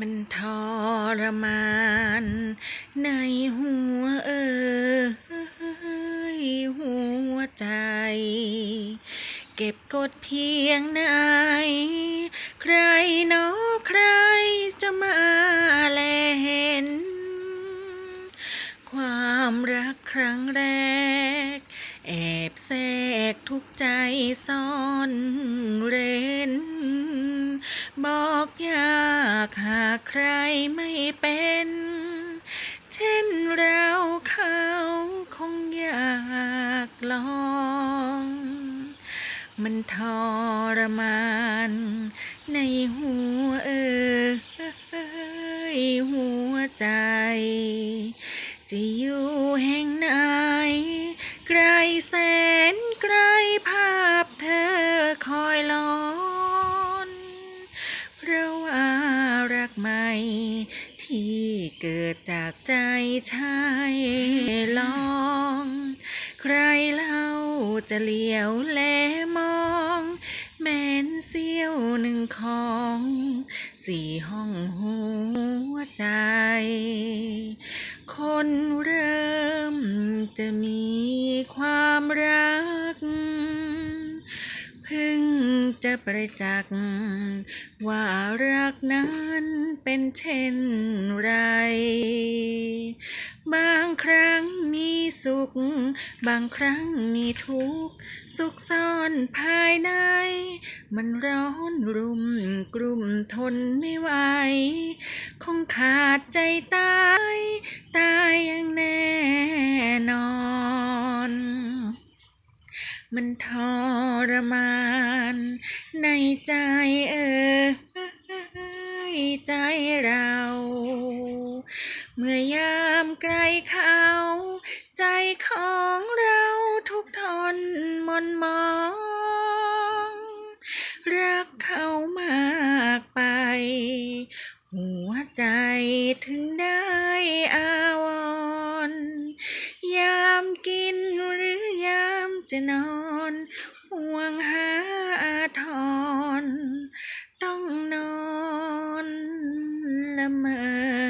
มันทรมานในหัวเอ่ยหัวใจ เก็บกดเพียงไหนใครเนาะใครจะมาแลเห็น ความรักครั้งแรก แอบแทรกทุกใจซ่อนเร้น บอกยากหากใครไม่เป็น เช่นเราเขาคงอยากลอง มันทรมานในหัวเอยหัวใจ จะอยู่แห่งไหน ไกลแสนไกลภาพเธอคอยลอน ที่เกิดจากใจชายลอง ใครเล่าจะเลี้ยวแลมอง แม้นเสี้ยวหนึ่งของ สี่ห้องหัวใจ คนเริ่มจะมีความรัก จะประจักษ์ว่ารักนั้นเป็นเช่นไร บางครั้งมีสุข บางครั้งมีทุกข์ สุขซ่อนภายใน มันร้อนรุมกลุ่มทนไม่ไหว คงขาดใจตาย ตายอย่างแน่น มันทรมานในใจเอ่ยใจเรา เมื่อยามไกลเขา ใจของเราทุกทนมนมอง รักเขามากไป หัวใจถึงได้อาวร ยามกินหรือยามจะนอน 嗯嗯